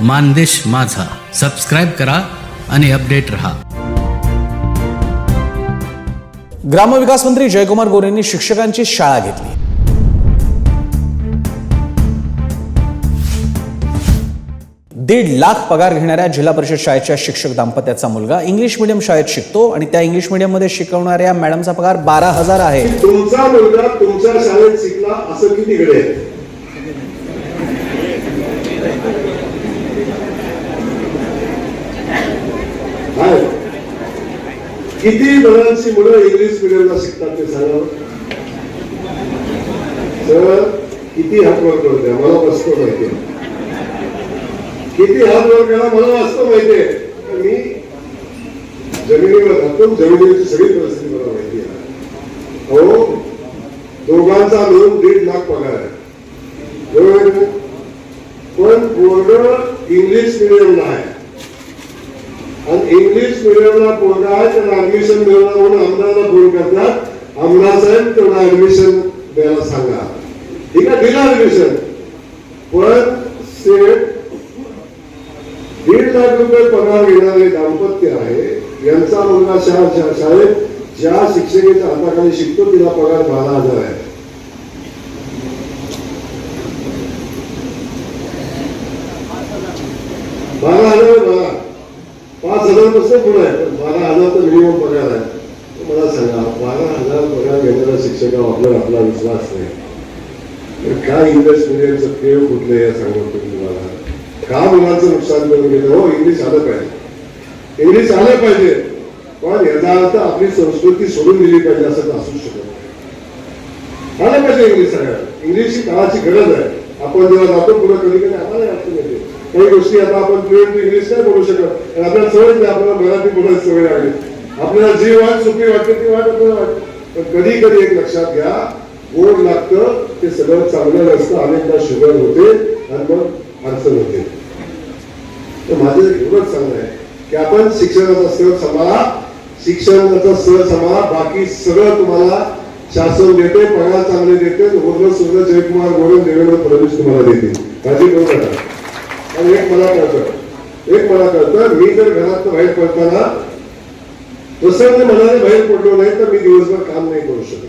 मानदेश माझा. सबस्क्राईब करा आणि अपडेट रहा. ग्रामविकास मंत्री जयकुमार गोरेंनी शिक्षकांची शाळा घेतली. दीड लाख पगार घेणाऱ्या जिल्हा परिषद शाळेच्या शिक्षक दाम्पत्याचा मुलगा इंग्लिश मिडियम शाळेत शिकतो आणि त्या इंग्लिश मिडियममध्ये शिकवणाऱ्या मॅडमचा पगार बारा हजार आहे. तुमचा मुलगा तुमच्या शाळेत शिकला असं किती किती जणांची मुलं इंग्लिश मिडियमला शिकतात ते सांगा सर किती हातवर वर द्या मला वाचतो माहिती किती हातवर केला मला वाचतो माहितीये मी जमिनीवर राहतो जमिनीची सगळी परिस्थिती मला माहिती आहे. हो दोघांचा मिळून दीड लाख पगार आहे. बरोबर पण बोर्ड इंग्लिश मिडियम नाही आणि इंग्लिश मिडियमला पोरगा आहे त्यांना ऍडमिशन मिळवणार म्हणून आमदारला फोन करतात. आमदार साहेब तेवढा ऍडमिशन द्यायला सांगा. ठीक आहे दिला ऍडमिशन पण सेठ दीड लाख रुपये पगार घेणारे दाम्पत्य आहे. यांचा मुलगा शाळा शा- शाळेत ज्या शिक्षकेच्या हाताखाली शिकतो तिला पगार बारा हजार आहे. बारा हजार बारा. पाच हजार पुढे आहे? बारा हजार तर मिनिमम पगार आहे. मला सांगा बारा हजार पगार घेणाऱ्या शिक्षकावर आपला आपला विश्वास नाही. काय इंग्लिश मिडियमचं खेळ कुठले या सांगतो तुम्हाला. का मुलांचं नुकसान करून घेतो हो इंग्लिश आलं पाहिजे. इंग्लिश आलं पाहिजे. पण याचा अर्थ आपली संस्कृती सोडून दिली पाहिजे असं तर असू शकत आलं पाहिजे इंग्लिश सगळ्या इंग्लिश ही काळाची गरज आहे. आपण जेव्हा जातो पुढे कधी कधी आम्हाला अडचण येते. काही गोष्टी आता आपण फ्लुएंट इंग्लिश नाही बोलू शकत. आणि आपल्याला सवय नाही आपल्याला मराठी बोलायची सवय लागली. आपल्याला जी वाट सोपी वाटते ती वाट आपल्याला वाटते. पण कधी कधी एक लक्षात घ्या गोड लागतं ते सगळं चांगलं नसतं अनेकदा शुगर होते आणि मग अडचण होते. तर माझं एवढंच सांगणं आहे की आपण शिक्षणाचा सर सांभाळा. शिक्षणाचा सर सांभाळा. बाकी सगळं तुम्हाला शासन देते पगार चांगले देते उरलं सुरलं जयकुमार गोरे देवेंद्र फडणवीस तुम्हाला देते काळजी करू नका आणि एक मला कळतं. एक मला कळतं मी जर घरात बाहेर पडताना प्रसन्न मनाने बाहेर पडलो नाही तर मी दिवसभर काम नाही करू शकत.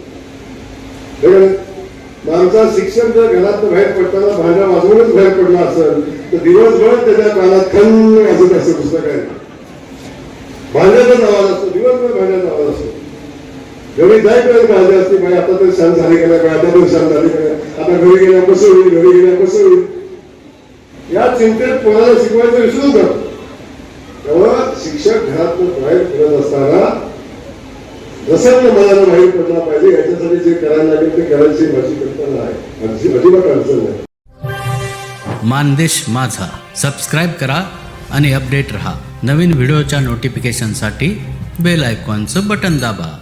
बरोबर आहे? माणसा जर घरात बाहेर पडताना भांडा वाजवूनच बाहेर पडला असेल तर दिवसभर त्याच्या कानात खंड वाजत असं पुस्तक आहे भांड्याचाच आवाज असतो दिवसभर भांड्याचा आवाज असतो. घरी जाईपर्यंत भांडे असते भाई आता तर शांत झाली का नाही आता तरी शांत झाली का आता घरी गेल्या कसं होईल घरी गेल्या कसं होईल? या चिंतेत कोणाला शिकवायचं विसरून जातो तेव्हा शिक्षक घरात बाहेर फिरत असताना जसं मनाला माहीत पडला पाहिजे याच्यासाठी जे करायला लागेल ते करायची माझी कल्पना आहे. अगदी अजिबात अडचण नाही. मानदेश माझा. सबस्क्राईब करा आणि अपडेट रहा. नवीन व्हिडिओच्या नोटिफिकेशनसाठी बेल आयकॉनचं बटन दाबा.